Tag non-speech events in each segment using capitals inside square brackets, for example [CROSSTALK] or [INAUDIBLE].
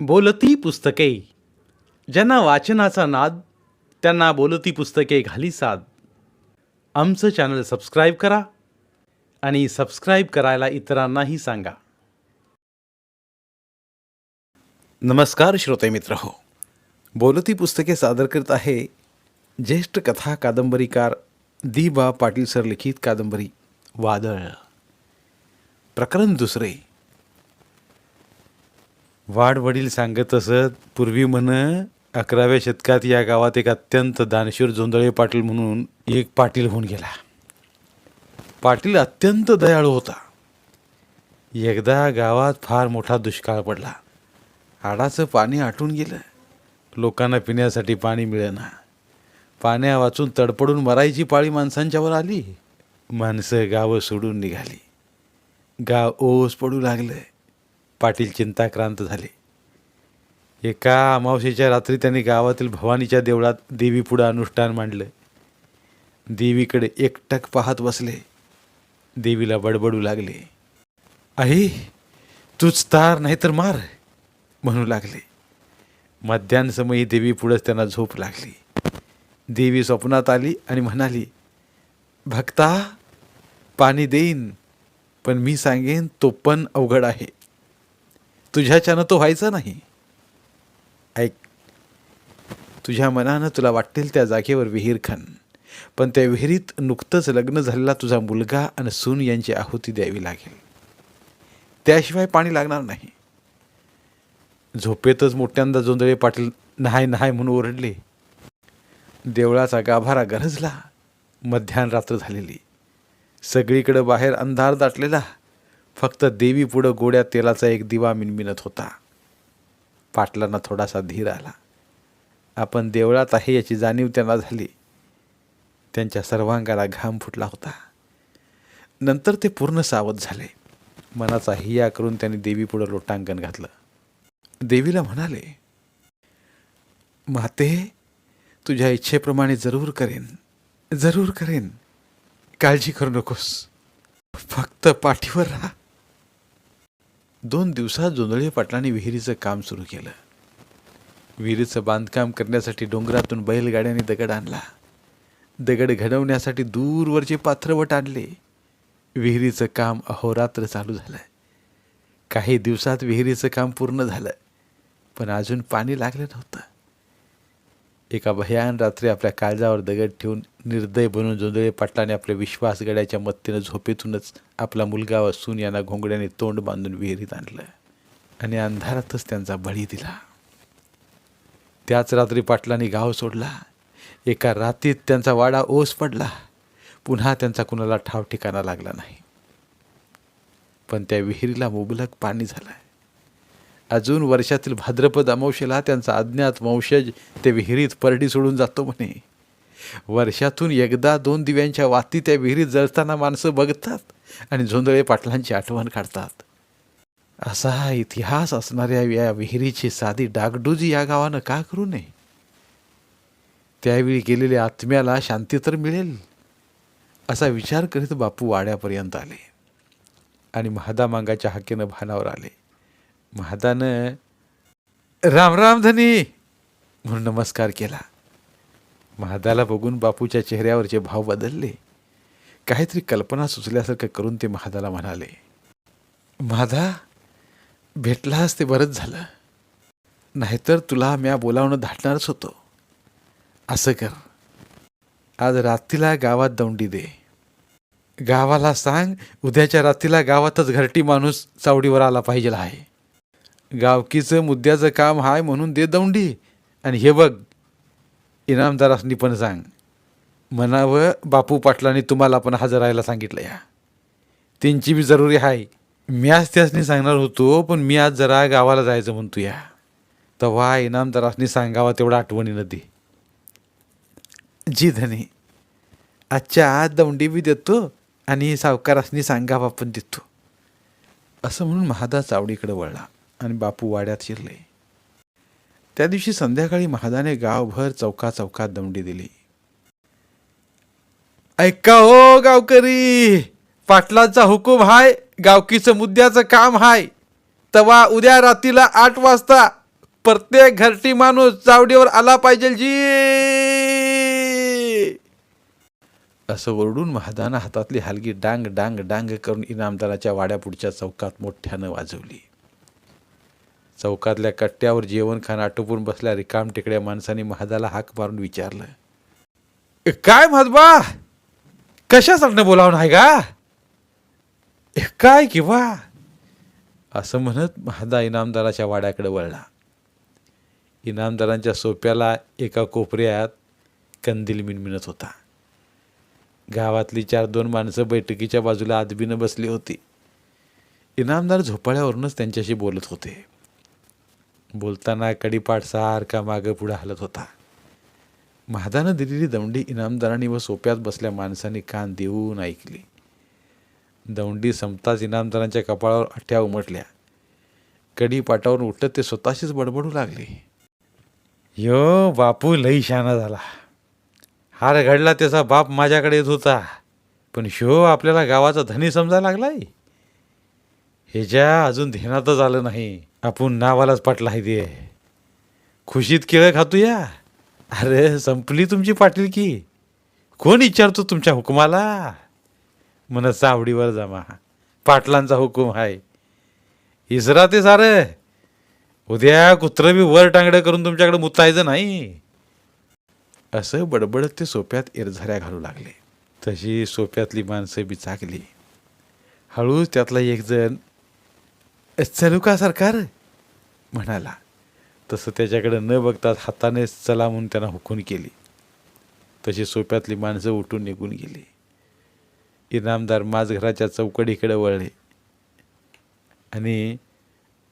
बोलती पुस्तके. ज्यांना वाचनाचा नाद त्यांना बोलती पुस्तके घाली साद. आमचं चॅनल सबस्क्राईब करा आणि सबस्क्राईब करायला इतरांनाही सांगा. नमस्कार श्रोते मित्र हो. बोलती पुस्तके सादर करत आहे ज्येष्ठ कथा कादंबरीकार दी बा पाटील सर लिखित कादंबरी वादळ. प्रकरण दुसरे. वाडवडील सांगत असत पूर्वी म्हण अकराव्या शतकात या गावात एक अत्यंत दानशूर जोंधळे पाटील म्हणून एक पाटील होऊन गेला. पाटील अत्यंत दयाळू होता. एकदा गावात फार मोठा दुष्काळ पडला. हाडाचं पाणी आटून गेलं. लोकांना पिण्यासाठी पाणी मिळेना. पाण्या वाचून तडपडून मरायची पाळी माणसांच्यावर आली. माणसं गावं सोडून निघाली. गाव ओस पडू लागलं. पाटील चिंताक्रांत झाले. एका अमावस्येच्या रात्री त्यांनी गावातील भवानीच्या देवळात देवीपुढं अनुष्ठान मांडलं. देवीकडे एकटक पाहत बसले. देवीला बडबडू लागले. आई तूच तार नाही तर मार म्हणू लागले. मध्यान्हसमयी देवी पुढंच त्यांना झोप लागली. देवी स्वप्नात आली आणि म्हणाली भक्ता पाणी देईन पण मी सांगेन तो पण अवघड आहे. तुझ्याच्यानं तो व्हायचा नाही. ऐक तुझ्या मनानं तुला वाटेल त्या जागेवर विहीर खण पण त्या विहिरीत नुकतंच लग्न झालेला तुझा मुलगा आणि सून यांची आहुती द्यावी लागेल. त्याशिवाय पाणी लागणार नाही. झोपेतच मोठ्यांदा जोंधळे पाटील नहाय नहाय म्हणून ओरडले. देवळाचा गाभारा गरजला. मध्यान रात्र झालेली. सगळीकडे बाहेर अंधार दाटलेला. फक्त देवीपुढं गोड्या तेलाचा एक दिवा मिनमिनत होता. पाटलांना थोडासा धीर आला. आपण देवळात आहे याची जाणीव त्यांना झाली. त्यांच्या सर्वांगाला घाम फुटला होता. नंतर ते पूर्ण सावध झाले. मनाचा हिया करून त्यांनी देवीपुढं लोटांगण घातलं. देवीला म्हणाले माते तुझ्या इच्छेप्रमाणे जरूर करेन. जरूर करेन. काळजी करू नकोस. फक्त पाठीवर राहा. दोन दिवसात जोंधळे पाटलांनी विहिरीचं काम सुरू केलं. विहिरीचं बांधकाम करण्यासाठी डोंगरातून बैलगाड्याने दगड आणला. दगड घडवण्यासाठी दूरवरचे पात्रवट आणले. विहिरीचं काम अहोरात्र चालू झालं. काही दिवसात विहिरीचं काम पूर्ण झालं पण अजून पाणी लागलं नव्हतं. एका भयान रात्री आपल्या काळजावर दगड ठेवून निर्दय बनून जोंदळे पाटलाने आपल्या विश्वासगड्याच्या मत्तीनं झोपेतूनच आपला मुलगा व सून यांना घोंगड्याने तोंड बांधून विहिरीत आणलं. आणि अंधारातच त्यांचा बळी दिला. त्याच रात्री पाटलांनी गाव सोडला. एका रातीत त्यांचा वाडा ओस पडला. पुन्हा त्यांचा कुणाला ठाव ठिकाणा लागला नाही. पण त्या विहिरीला मुबलक पाणी झालं अजून वर्षातील भाद्रपद अमावशेला त्यांचा अज्ञात वंशज ते विहिरीत परडी सोडून जातो म्हणे. वर्षातून एकदा दोन दिव्यांच्या वाती त्या विहिरीत जळताना माणसं बघतात आणि झोंदळे पाटलांची आठवण काढतात. असा इतिहास असणाऱ्या या विहिरीची साधी डागडुजी या गावानं का करू नये? त्यावेळी गेलेल्या आत्म्याला शांती तर मिळेल असा विचार करीत बापू वाड्यापर्यंत आले आणि महादा मांगाच्या हाकेनं भानावर आले. महादानं राम राम धनी! म्हणून नमस्कार केला. महादाला बघून बापूच्या चेहऱ्यावरचे भाव बदलले. काहीतरी कल्पना सुचल्यासारखं करून ते महादाला म्हणाले महादा भेटलास ते बरंच झालं. नाहीतर तुला म्या बोलावणं धाटणारच होतो. असं कर. आज रात्रीला गावात दौंडी दे. गावाला सांग उद्याच्या रात्रीला गावातच घरटी माणूस चावडीवर आला पाहिजे आहे गावकीचं मुद्द्याचं काम हाय म्हणून दे दौंडी. आणि हे बघ [LAUGHS] इनामदारासनी पण सांग. म्हणावं बापू पाटलांनी तुम्हाला पण हजर राहायला सांगितलं या. त्यांची बी जरुरी आहे मी आज त्यासनी सांगणार होतो पण मी आज जरा गावाला जायचं म्हणतो या. तेव्हा इनामदारासनी सांगावा तेवढा आठवणीनं दे जी धनी आजच्या आज दौंडी बी देतो आणि सावकारासनी सांगावा पण देतो. असं म्हणून महादा चावडीकडे वळला आणि बापू वाड्यात शिरले. त्या दिवशी संध्याकाळी महादाने गावभर चौका चौकात दमडी दिली. ऐका हो गावकरी पाटलाचा हुकूम हाय गावकीचं मुद्द्याचं काम हाय. तवा उद्या रात्रीला आठ वाजता प्रत्येक घरटी माणूस चावडीवर आला पाहिजे जी. असं ओरडून महादानं हातातली हलगी डांग डांग डांग करून इनामदाराच्या वाड्यापुढच्या चौकात मोठ्यानं वाजवली. चौकातल्या कट्ट्यावर जेवण आटोपून बसल्या रिकाम टेकड्या माणसाने महादाला हाक मारून विचारलं. काय महादबा कशासाठी बोलावं नाही का? काय किंवा? असं म्हणत महादा इनामदाराच्या वाड्याकडे वळला. इनामदारांच्या सोप्याला एका कोपऱ्यात कंदील मिनमिनत होता. गावातली चार दोन माणसं बैठकीच्या बाजूला आदबीनं बसली होती. इनामदार झोपाळ्यावरूनच त्यांच्याशी बोलत होते. बोलताना कडीपाठ सारखा मागं पुढं हलत होता. महादानं दिलेली दौंडी इनामदारांनी व सोप्यात बसल्या माणसांनी कान देऊन ऐकली. दौंडी संपताच इनामदारांच्या कपाळावर अठ्ठ्या उमटल्या. कडीपाटावर उठत ते स्वतःशीच बडबडू लागले. यो बापू लई शाना झाला. हार घडला त्याचा बाप माझ्याकडे येत होता. पण शो आपल्याला गावाचा धनी समजायला लागलाय? ह्याच्या अजून ध्यानातच आलं नाही. आपण नावालाच पाटला आहे ते. खुशीत केळं खातो या. अरे संपली तुमची पाटील की. कोण विचारतो तुमच्या हुकुमाला? मनसा आवडीवर जमा. पाटलांचा हुकूम आहे इसरा ते सारं. उद्या कुत्रं बी वर टांगडं करून तुमच्याकडे मुतायचं नाही. असं बडबडत ते सोप्यात इरझऱ्या घालू लागले. तशी सोप्यातली माणसं बी चाकली हळूच त्यातला एकजण चलू का सरकार? म्हणाला तसं त्याच्याकडे न बघताच हाताने चला म्हणून त्यांना हुकून केली. तशी सोप्यातली माणसं उठून निघून गेली. इनामदार माझघराच्या चौकडीकडे वळले. आणि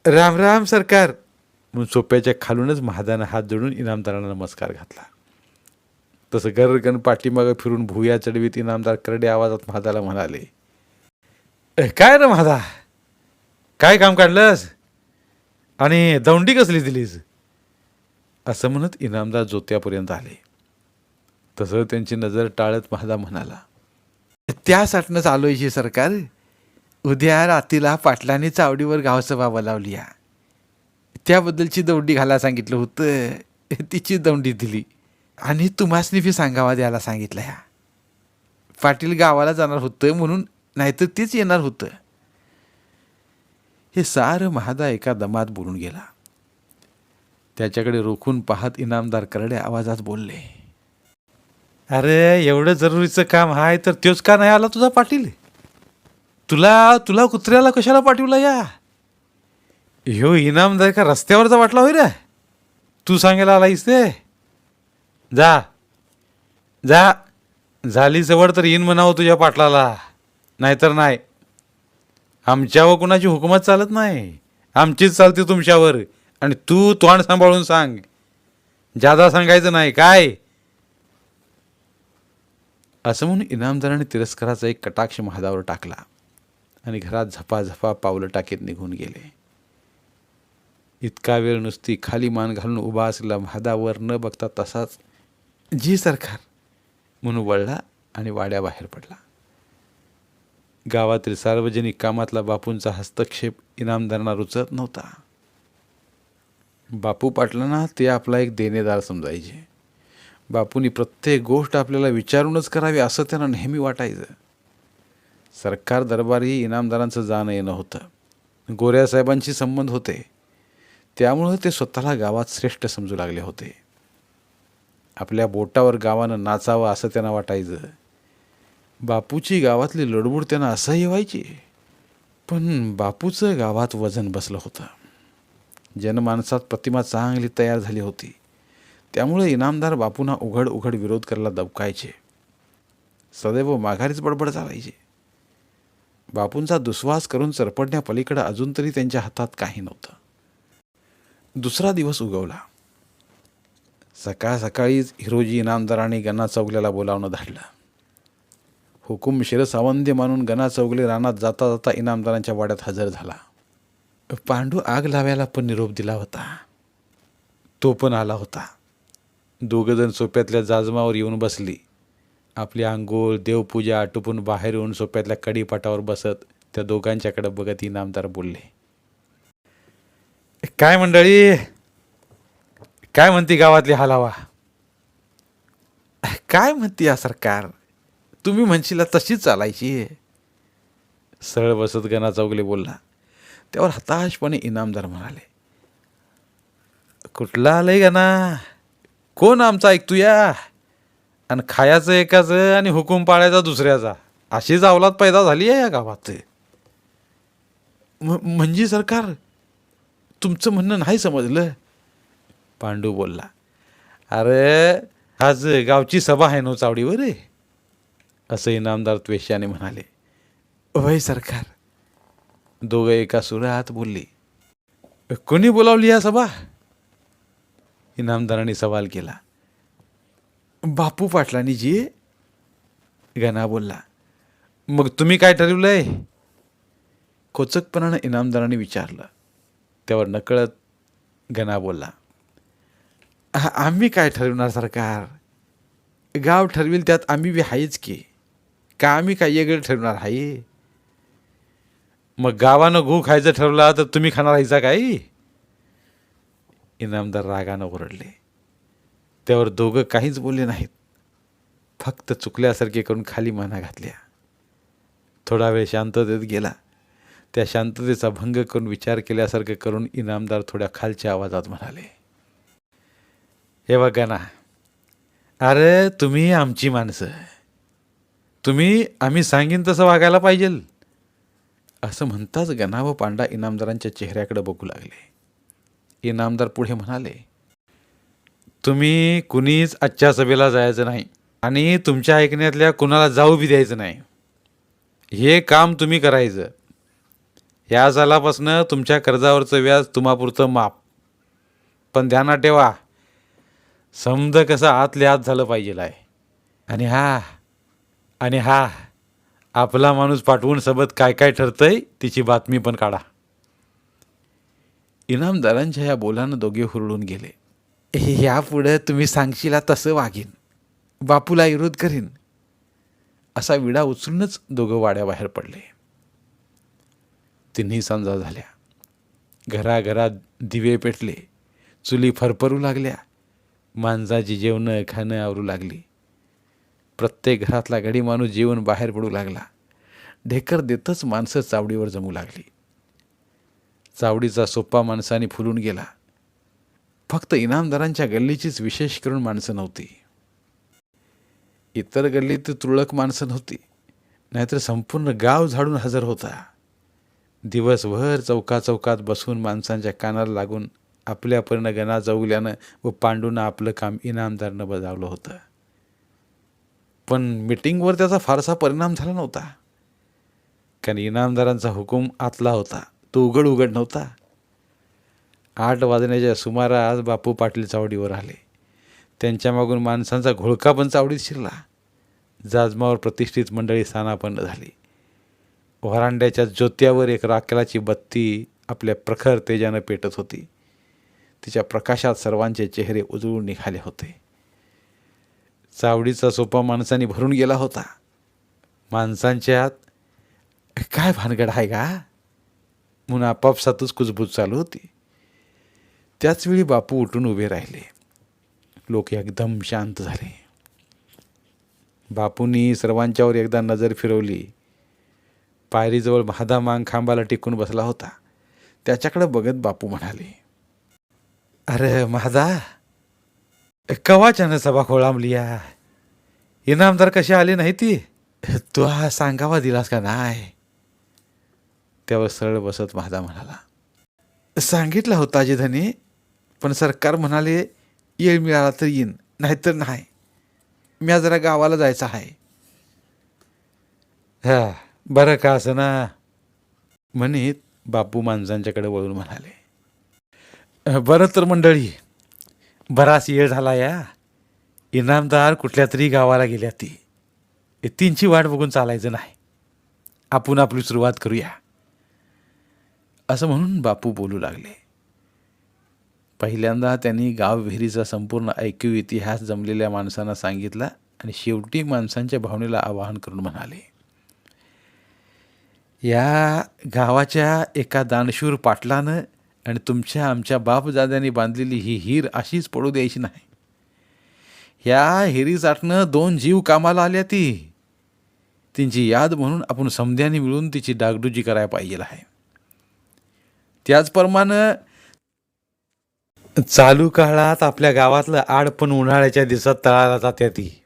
राम राम सरकार! म्हणून सोप्याच्या खालूनच महादानं हात जोडून इनामदारांना नमस्कार घातला. तसं गरगण पाठीमागं फिरून भुया चढवीत इनामदार करडे आवाजात महादाला म्हणाले काय रे महादा? काय काम काढलंस? आणि दौंडी कसली दिलीस? असं म्हणत इनामदार जोत्यापर्यंत आले. तसं त्यांची नजर टाळत महादा म्हणाला त्यासाठीच आलो जी सरकार. उद्या रात्रीला पाटलाने चावडीवर गावसभा बोलावली या. त्याबद्दलची दौंडी घाला सांगितलं होतं. तिची दौंडी दिली. आणि तुम्हासनी फी सांगावा द्यायला सांगितलं ह्या पाटील गावाला जाणार होतं म्हणून नाहीतर तेच येणार होतं. हे सारं महादा एका दमात बोलून गेला. त्याच्याकडे रोखून पाहत इनामदार करडे आवाजात बोलले अरे एवढं जरुरीचं काम आहे तर तोच का नाही आला तुझा पाटील? तुला तुला कुत्र्याला कशाला पाठवला या? ह्यो इनामदार का रस्त्यावरचा वाटला होई रे. तू सांगायला आलायस ते. जा जा. झाली जवळ तर येईन म्हणावं तुझ्या पाटलाला. नाहीतर नाही. आमच्यावर कुणाची हुकूमत चालत नाही. आमचीच चालते तुमच्यावर. आणि तू तोंड सांभाळून सांग. जादा सांगायचं नाही. काय? असं म्हणून इनामदाराने तिरस्काराचा एक कटाक्ष महादावर टाकला. आणि घरात झपाझपा पावलं टाकीत निघून गेले. इतका वेळ नुसती खाली मान घालून उभा असलेला महादावर न बघता तसाच जी सरकार म्हणून वळला आणि वाड्याबाहेर पडला. गावातील सार्वजनिक कामातला बापूंचा हस्तक्षेप इनामदारांना रुचत नव्हता. बापू पाटलांना ते आपला एक देणेदार समजायचे. बापूंनी प्रत्येक गोष्ट आपल्याला विचारूनच करावी असं त्यांना नेहमी वाटायचं. सरकार दरबारी इनामदारांचं जाणं येणं होतं. गोऱ्यासाहेबांशी संबंध होते. त्यामुळं ते स्वतःला गावात श्रेष्ठ समजू लागले होते. आपल्या बोटावर गावानं नाचावं असं त्यांना वाटायचं. बापूची गावातली लडबूड त्यांना असह्य व्हायची पण बापूचं गावात वजन बसलं होतं. जनमानसात प्रतिमा चांगली तयार झाली होती. त्यामुळे इनामदार बापूंना उघड उघड विरोध करायला दबकायचे. सदैव माघारीच बडबड चालायचे. बापूंचा दुस्वास करून सरपडण्यापलीकडे अजून तरी त्यांच्या हातात काही नव्हतं. दुसरा दिवस उगवला. सकाळ सकाळीच हिरोजी इनामदाराने गणा चौकल्याला बोलावणं धाडलं. हुकुम शिरसावंध्य मानून गणा चौगले रानात जाता जाता इनामदारांच्या वाड्यात हजर झाला. पांडू आग लावायला पण निरोप दिला होता. तो पण आला होता. दोघंजण सोप्यातल्या जाजमावर येऊन बसली. आपली आंघोळ देवपूजा आटोपून बाहेर येऊन सोप्यातल्या कडीपाटावर बसत त्या दोघांच्याकडे बघत इनामदार बोलले काय मंडळी? काय म्हणते गावातली हालावा? काय म्हणते या सरकार? तुम्ही म्हणशील तशीच चालायची. सरळ बसत गणा चौगले बोलला. त्यावर हताशपणे इनामदार म्हणाले. कुठला आलंय गणा? कोण आमचा ऐकतूया? आणि खायाचं एकाचं आणि हुकूम पाळायचा दुसऱ्याचा. अशीच अवलाद पैदा झाली आहे या गावात. म्हणजे सरकार तुमचं म्हणणं नाही समजलं? पांडू बोलला. अरे आज गावची सभा आहे नो चावडीवर रे. असं इनामदार त्वेषाने म्हणाले वय सरकार. दोघं एका सुरात बोलली कोणी बोलावली या सभा? इनामदाराने सवाल केला. बापू पाटलांनी जी गणा बोलला मग तुम्ही काय ठरवलंय? कोचकपणानं इनामदाराने विचारलं. त्यावर नकळत गणा बोलला आम्ही काय ठरवणार सरकार? गाव ठरविल त्यात आम्ही बी आहेच की. का आम्ही काय वेगळं ठरवणार? आहे मग गावानं गहू खायचं ठरवला तर तुम्ही खाणार आहायचा काय इनामदार रागानं ओरडले. त्यावर दोघं काहीच बोलले नाहीत. फक्त चुकल्यासारखे करून खाली माना घातल्या. थोडा वेळ शांततेत गेला. त्या शांततेचा भंग करून विचार केल्यासारखं करून इनामदार थोड्या खालच्या आवाजात म्हणाले हे बघा ना. अरे तुम्ही आमची माणसं. तुम्ही आम्ही सांगेन तसं वागायला पाहिजे. असं म्हणताच गणा व पांडा इनामदारांच्या चेहऱ्याकडे बघू लागले. इनामदार पुढे म्हणाले तुम्ही कुणीच आजच्या सभेला जायचं नाही आणि तुमच्या ऐकण्यातल्या कुणाला जाऊ बी द्यायचं नाही. हे काम तुम्ही करायचं. या सालापासनं तुमच्या कर्जावरचं व्याज तुम्हापुरतं माप पण ध्यानात ठेवा समज कसं आतल्या आत झालं पाहिजे आहे आणि हा आणि हा आपला माणूस पाठवून सोबत काय काय ठरतंय तिची बातमी पण काढा. इनामदारांच्या या बोलानं दोघे हुरळून गेले. यापुढं तुम्ही सांगशीला तसं वागीन. बापूला विरोध करीन. असा विडा उचलूनच दोघं वाड्याबाहेर पडले. तिन्ही सांजा झाल्या. घराघरात दिवे पेटले. चुली फरफरू लागल्या. माणसाची जेवणं खाणं आवरू लागली. प्रत्येक घरातला गडी माणूस जीवन बाहेर पडू लागला. ढेकर देतच माणसं चावडीवर जमू लागली. चावडीचा सोप्पा माणसाने फुलून गेला. फक्त इनामदारांच्या गल्लीचीच विशेष करून माणसं नव्हती. इतर गल्लीत तुरळक माणसं नव्हती. नाहीतर संपूर्ण गाव झाडून हजर होता. दिवसभर चौका चौकात बसून माणसांच्या कानाला लागून आपल्यापर्यंत गणा जवल्यानं व पांडूनं आपलं काम इनामदारनं बजावलं होतं. पण मिटिंगवर त्याचा फारसा परिणाम झाला नव्हता. कारण इनामदारांचा हुकूम आतला होता तो उघड उघड नव्हता. आठ वाजण्याच्या सुमारास बापू पाटील चावडीवर आले. त्यांच्या मागून माणसांचा घोळका पण चावडीत शिरला. जाजमावर प्रतिष्ठित मंडळी स्थानापन्न झाली. व्हरांड्याच्या ज्योत्यावर एक राखेलाची बत्ती आपल्या प्रखर तेजानं पेटत होती. तिच्या प्रकाशात सर्वांचे चेहरे उजळून निघाले होते. चावडीचा सोपा माणसाने भरून गेला होता. माणसांच्या आत काय भानगड आहे का? म्हणून आपापसातच कुजबूज चालू होती. त्याचवेळी बापू उठून उभे राहिले. लोक एकदम शांत झाले. बापूंनी सर्वांच्यावर एकदा नजर फिरवली. पायरीजवळ महादा मांग खांबाला टिकून बसला होता. त्याच्याकडे बघत बापू म्हणाले अरे महादा कवाच्यानं सभा खोळांबलीया इनामदार कशी आली नाही ती? तू हा सांगावा दिलास का नाही? त्यावर सरळ बसत माझा म्हणाला. सांगितलं होता धनी पण सरकार म्हणाले येळ मिळाला तर येईन नाहीतर नाही. मी जरा गावाला जायचं आहे. हा बरं का असं ना? म्हणीत बापू माणसांच्याकडे वळून म्हणाले. बरं तर मंडळी बराच येळ झाला या. इनामदार कुठल्या तरी गावाला गेल्या ती. तीनची वाट बघून चालायचं नाही. आपण आपली सुरुवात करूया. असं म्हणून बापू बोलू लागले. पहिल्यांदा त्यांनी गाव विहिरीचा संपूर्ण ऐक्यू इतिहास जमलेल्या माणसांना सांगितला आणि शेवटी माणसांच्या भावनेला आवाहन करून म्हणाले. या गावाच्या एका दानशूर पाटलानं आणि तुमच्या आमच्या बापदाद्यांनी बांधलेली ही हीर अशीच पडू द्यायची नाही. ह्या हिरीसाठनं दोन जीव कामाला आल्या ती. तिची याद म्हणून आपण समध्याने मिळून तिची डागडुजी करायला पाहिजे आहे. त्याचप्रमाणे चालू काळात आपल्या गावातलं आड पण उन्हाळ्याच्या दिवसात तळाला जाते ती.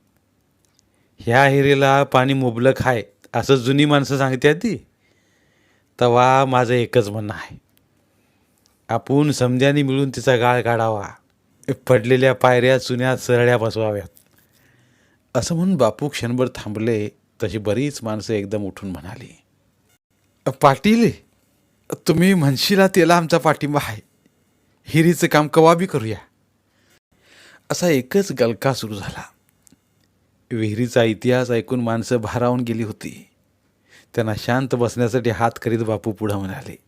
ह्या हिरीला पाणी मुबलक आहे असं जुनी माणसं सांगते ती. तवा माझं एकच म्हणणं आहे. आपण समध्याने मिळून तिचा गाळ काढावा. पडलेल्या पायऱ्या चुन्या सरळ्या बसवाव्यात. असं म्हणून बापू क्षणभर थांबले तशी बरीच माणसं एकदम उठून म्हणाली पाटील तुम्ही म्हणशीला त्याला आमचा पाठिंबा आहे. हिरीचं काम कवाबी करूया. असा एकच गलका सुरू झाला. विहिरीचा इतिहास ऐकून माणसं भारावून गेली होती. त्यांना शांत बसण्यासाठी हात करीत बापू पुढं म्हणाले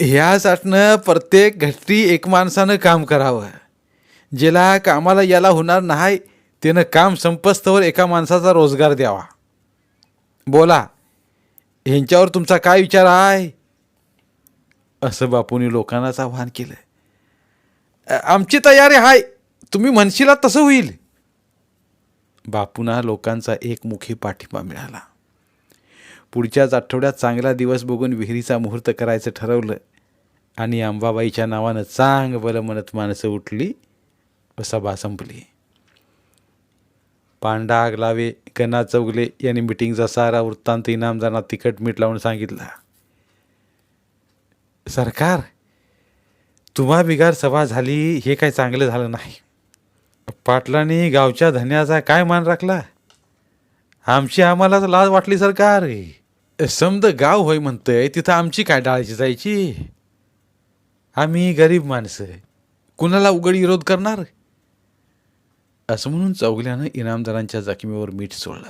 ह्यासाठनं प्रत्येक घटटी एक माणसानं काम करावं. ज्याला कामाला याला होणार नाही त्यानं काम संपस्तवर एका माणसाचा रोजगार द्यावा. बोला ह्यांच्यावर तुमचा काय विचार आहे? असं बापूंनी लोकांनाच आव्हान केलं. आमची तयारी आहे. तुम्ही म्हणशीला तसं होईल. बापूंना लोकांचा एकमुखी पाठिंबा मिळाला. पुढच्याच आठवड्यात चांगला दिवस बघून विहिरीचा मुहूर्त करायचं ठरवलं आणि अंबाबाईच्या नावानं चांग बलं म्हणत माणसं उठली व सभा संपली. पांडा आगलावे गणा चौगले यांनी मिटिंगचा सारा वृत्तांत इनामदारांना तिखट मीठ लावून सांगितला. सरकार तुम्हा बिगार सभा झाली हे काय चांगलं झालं नाही. पाटलांनी गावच्या धन्याचा काय मान राखला? आमची आम्हालाच लाज वाटली सरकार. समद गाव होय म्हणतंय तिथं आमची काय डाळायची जायची? आम्ही गरीब माणसं कुणाला उघड विरोध करणार? असं म्हणून चौगल्यानं इनामदारांच्या जखमीवर मीठ सोडलं.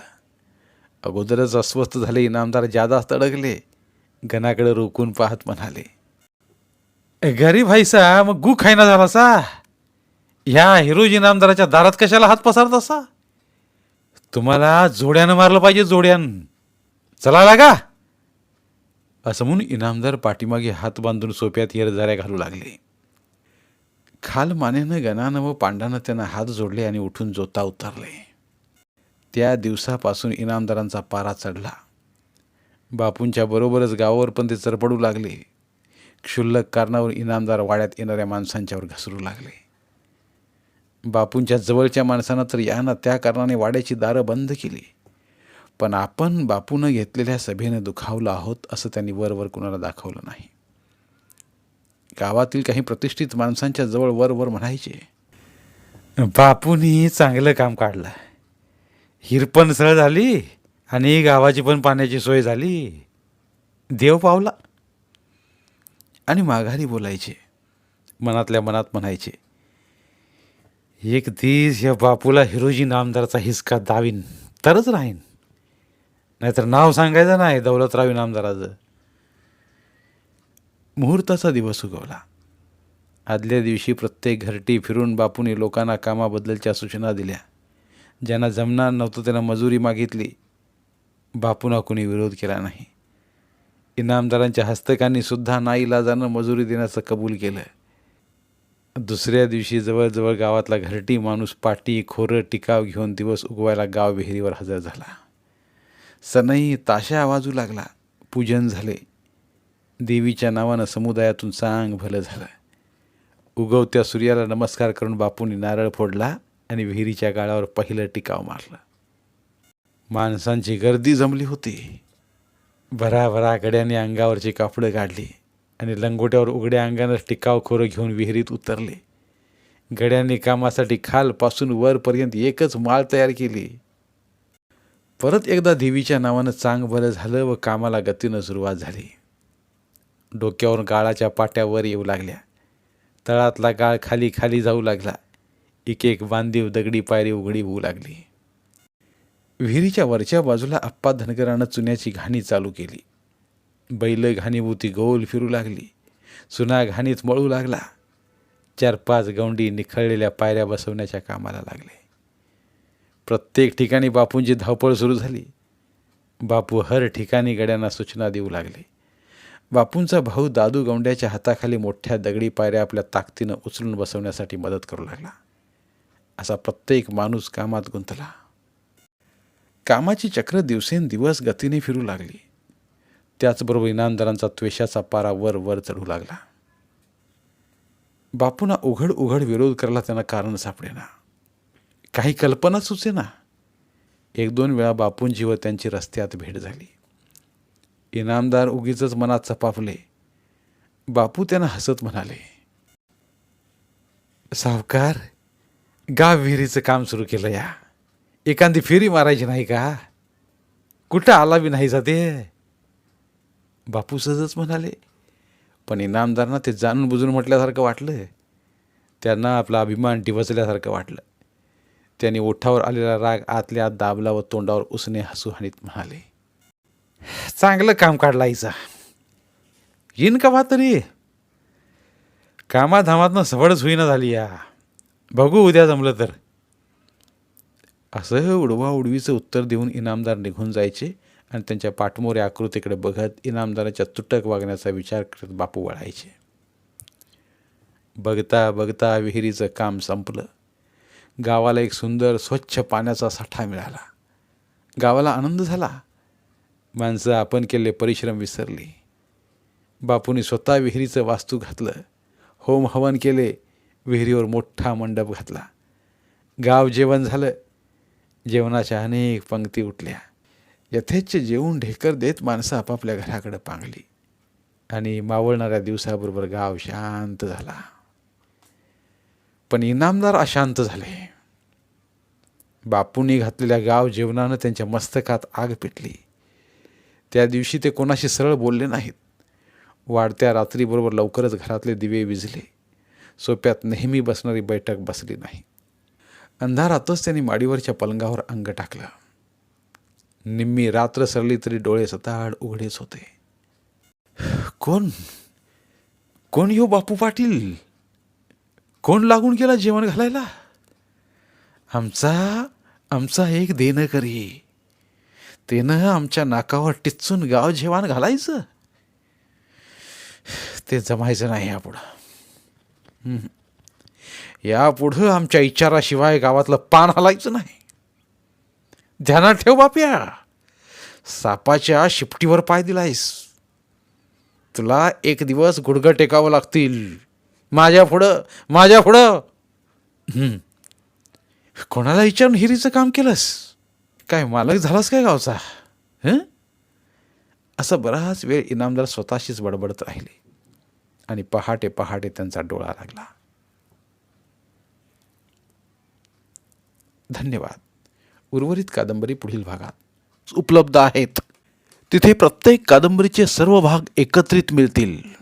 अगोदरच अस्वस्थ झाले इनामदार जादाच तडकले. गणाकडे रोखून पाहत म्हणाले गरीब हायसा मग गु खायना झाला सा ह्या हिरोज इनामदाराच्या दारात कशाला हात पसारत असा तुम्हाला जोड्यानं मारलं पाहिजे जोड्यानं. चला लागा. असं म्हणून इनामदार पाठीमागे हात बांधून सोप्यात येरझाऱ्या घालू लागले. खाल मानेनं गणानं व पांडानं त्यांना हात जोडले आणि उठून जोता उतरले. त्या दिवसापासून इनामदारांचा पारा चढला. बापूंच्या बरोबरच गावावर पण ते चरपडू लागले. क्षुल्लक कारणावर इनामदार वाड्यात येणाऱ्या माणसांच्यावर घसरू लागले. बापूंच्या जवळच्या माणसांना तर यांना त्या कारणाने वाड्याची दारं बंद केली. पण आपण बापूनं घेतलेल्या सभेनं दुखावलं आहोत असं त्यांनी वरवर कुणाला दाखवलं नाही. गावातील काही प्रतिष्ठित माणसांच्या जवळ वर वर म्हणायचे बापूनी चांगलं काम काढलं. हिरपण सरळ झाली आणि गावाची पण पाण्याची सोय झाली. देव पावला. आणि माघारी बोलायचे मनातल्या मनात म्हणायचे एक दिस या बापूला हिरोजी नामदाराचा हिसका दावीन तरच राहीन. नाहीतर नाव सांगायचं नाही दौलतराव इनामदाराचं मुहूर्ताचा दिवस उगवला आदल्या दिवशी प्रत्येक घरटी फिरून बापूने लोकांना कामाबद्दलच्या सूचना दिल्या. ज्यांना जमणार नव्हतं त्यांना मजुरी मागितली. बापूना कोणी विरोध केला नाही. इनामदारांच्या हस्तकांनी सुद्धा नाईलाजानं मजुरी देण्याचं कबूल केलं. दुसऱ्या दिवशी जवळजवळ गावातला घरटी माणूस पाटी खोरं टिकाव घेऊन दिवस उगवायला गाव विहिरीवर हजर झाला. सनई ताशा आवाजू लागला. पूजन झाले. देवीच्या नावानं समुदायातून चांग भलं झालं उगवत्या सूर्याला नमस्कार करून बापूंनी नारळ फोडला आणि विहिरीच्या गाळावर पहिलं टिकाव मारलं. माणसांची गर्दी जमली होती. भराभरा गड्याने अंगावरची कापडं काढली आणि लंगोट्यावर उघड्या अंगानं टिकाव खोरं घेऊन विहिरीत उतरले. गड्यांनी कामासाठी खालपासून वरपर्यंत एकच माळ तयार केली. परत एकदा देवीच्या नावानं चांग बरं झालं व कामाला गतीनं सुरुवात झाली. डोक्यावर गाळाच्या पाट्यावर येऊ लागल्या. तळातला गाळ खाली खाली जाऊ लागला. एक एक बांधीव दगडी पायरी उघडी होऊ लागली. विहिरीच्या वरच्या बाजूला आप्पा धनगरानं चुन्याची घाणी चालू केली. बैल घाणीभूती गोल फिरू लागली. चुना घाणीत मळू लागला. चार पाच गवंडी निखळलेल्या पायऱ्या बसवण्याच्या कामाला लागले. प्रत्येक ठिकाणी बापूंची धावपळ सुरू झाली. बापू हर ठिकाणी गड्यांना सूचना देऊ लागले. बापूंचा भाऊ दादू गौंड्याच्या हाताखाली मोठ्या दगडी पायऱ्या आपल्या ताकदीनं उचलून बसवण्यासाठी मदत करू लागला. असा प्रत्येक माणूस कामात गुंतला. कामाची चक्र दिवसेंदिवस गतीने फिरू लागली. त्याचबरोबर इनामदारांचा त्वेषाचा पारा वर वर चढू लागला. बापूंना उघड उघड विरोध करायला त्यांना कारण सापडेना. काही कल्पना सुचेना. एक दोन वेळा बापूंची व त्यांची रस्त्यात भेट झाली. इनामदार उगीच मनात चपापले बापू त्यांना हसत म्हणाले सावकार गाव विहिरीचं काम सुरू केलं या. एखादी फेरी मारायची नाही का? कुठं आला बी नाही जाते? बापू सहजच म्हणाले पण इनामदारांना ते जाणून बुजून म्हटल्यासारखं वाटलं. त्यांना आपला अभिमान टिवचल्यासारखं वाटलं. त्यांनी ओठावर आलेला राग आतल्या आत दाबला व तोंडावर उसने हसू हानीत म्हणाले चांगलं काम काढला हिचा येईन का बा तरी? कामाधामातनं सवडच होईना झाली या. बघू उद्या जमलं तर. असं उडवा उडवीचं उत्तर देऊन इनामदार निघून जायचे आणि त्यांच्या पाठमोऱ्या आकृतीकडे बघत इनामदाराच्या तुटक वागण्याचा विचार करत बापू वळायचे. बघता बघता विहिरीचं काम संपलं. गावाला एक सुंदर स्वच्छ पाण्याचा साठा मिळाला. गावाला आनंद झाला. माणसं आपण केले परिश्रम विसरली. बापूंनी स्वतः विहिरीचं वास्तू घातलं. होम हवन केले विहिरीवर मोठा मंडप घातला. गाव जेवण झालं. जेवणाच्या अनेक पंक्ती उठल्या. यथेच्छ जेवून ढेकर देत माणसं आपापल्या घराकडे पांगली. आणि मावळणाऱ्या दिवसाबरोबर गाव शांत झाला. पण इनामदार अशांत झाले. बापूंनी घातलेल्या गाव जेवणानं त्यांच्या मस्तकात आग पेटली. त्या दिवशी ते कोणाशी सरळ बोलले नाहीत. वाढत्या रात्रीबरोबर लवकरच घरातले दिवे विजले. सोप्यात नेहमी बसणारी बैठक बसली नाही. अंधारातच त्यांनी माडीवरच्या पलंगावर अंग टाकलं. निम्मी रात्र सरली तरी डोळे सताड उघडेच होते. कोण? कोण येऊ बापू पाटील? कोण लागून गेला जेवण घालायला? आमचा आमचा एक देणं करी तेनं आमच्या नाकावर टिचून गाव जेवण घालायचं. ते जमायचं नाही यापुढं. यापुढं आमच्या इचाराशिवाय गावातलं पान हलायचं नाही. ध्यानात ठेव बाप्या. सापाच्या शिपटीवर पाय दिलायस. तुला एक दिवस गुडघं टेकावं लागतील. माझ्या पुढं माझ्या पुढं. कोणाला विचारून हिरीचं काम केलंस? काय मालक झालास काय गावचा? हं? असं बराच वेळ इनामदार स्वतःशीच बडबडत राहिले. आणि पहाटे पहाटे त्यांचा डोळा लागला. धन्यवाद. उर्वरित कादंबरी पुढील भागात उपलब्ध आहेत. तिथे प्रत्येक कादंबरीचे सर्व भाग एकत्रित मिळतील.